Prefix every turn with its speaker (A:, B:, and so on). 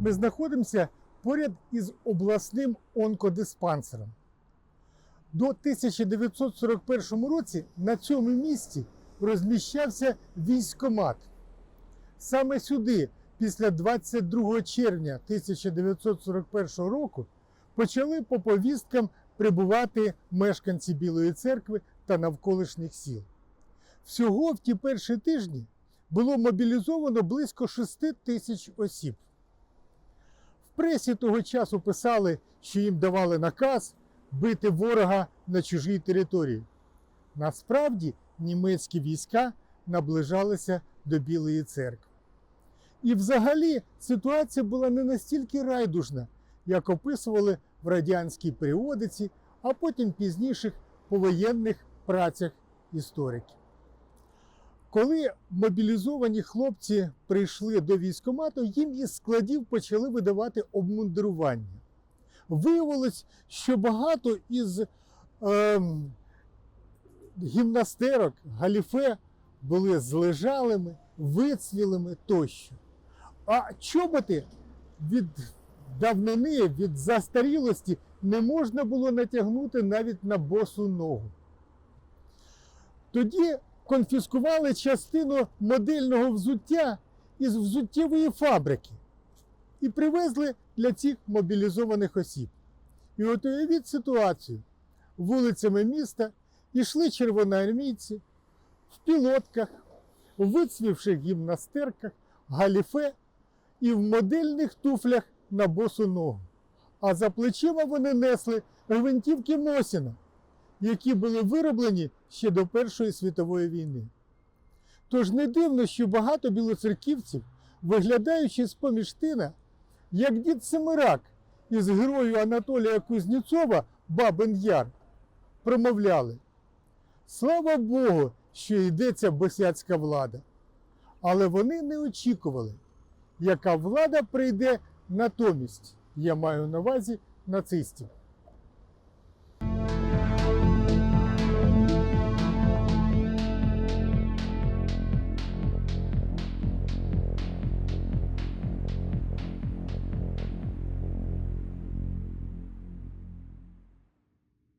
A: Ми знаходимося поряд із обласним онкодиспансером. До 1941 році на цьому місці розміщався військомат. Саме сюди, після 22 червня 1941 року, почали по повісткам прибувати мешканці Білої церкви та навколишніх сіл. Всього в ті перші тижні було мобілізовано близько 6 тисяч осіб. Пресі того часу писали, що їм давали наказ бити ворога на чужій території. Насправді німецькі війська наближалися до Білої церкви. І взагалі ситуація була не настільки райдужна, як описували в радянській періодиці, а потім пізніших повоєнних працях істориків. Коли мобілізовані хлопці прийшли до військкомату, їм із складів почали видавати обмундирування. Виявилось, що багато із ем, гімнастерок галіфе були злежалими, вицвілими тощо. А чоботи від давнини, від застарілості не можна було натягнути навіть на босу ногу. Тоді конфіскували частину модельного взуття із взуттєвої фабрики і привезли для цих мобілізованих осіб. І от уявіть ситуацію. Вулицями міста йшли червоноармійці в пілотках, в вицвівших гімнастерках, галіфе і в модельних туфлях на босу ногу. А за плечима вони несли гвинтівки Мосіна, які були вироблені ще до Першої світової війни. Тож не дивно, що багато білоцерківців, виглядаючи з-поміж тина, як дід Семирак із герою Анатолія Кузнєцова Бабин Яр, промовляли: Слава Богу, що йдеться босяцька влада. Але вони не очікували, яка влада прийде натомість, я маю на увазі нацистів.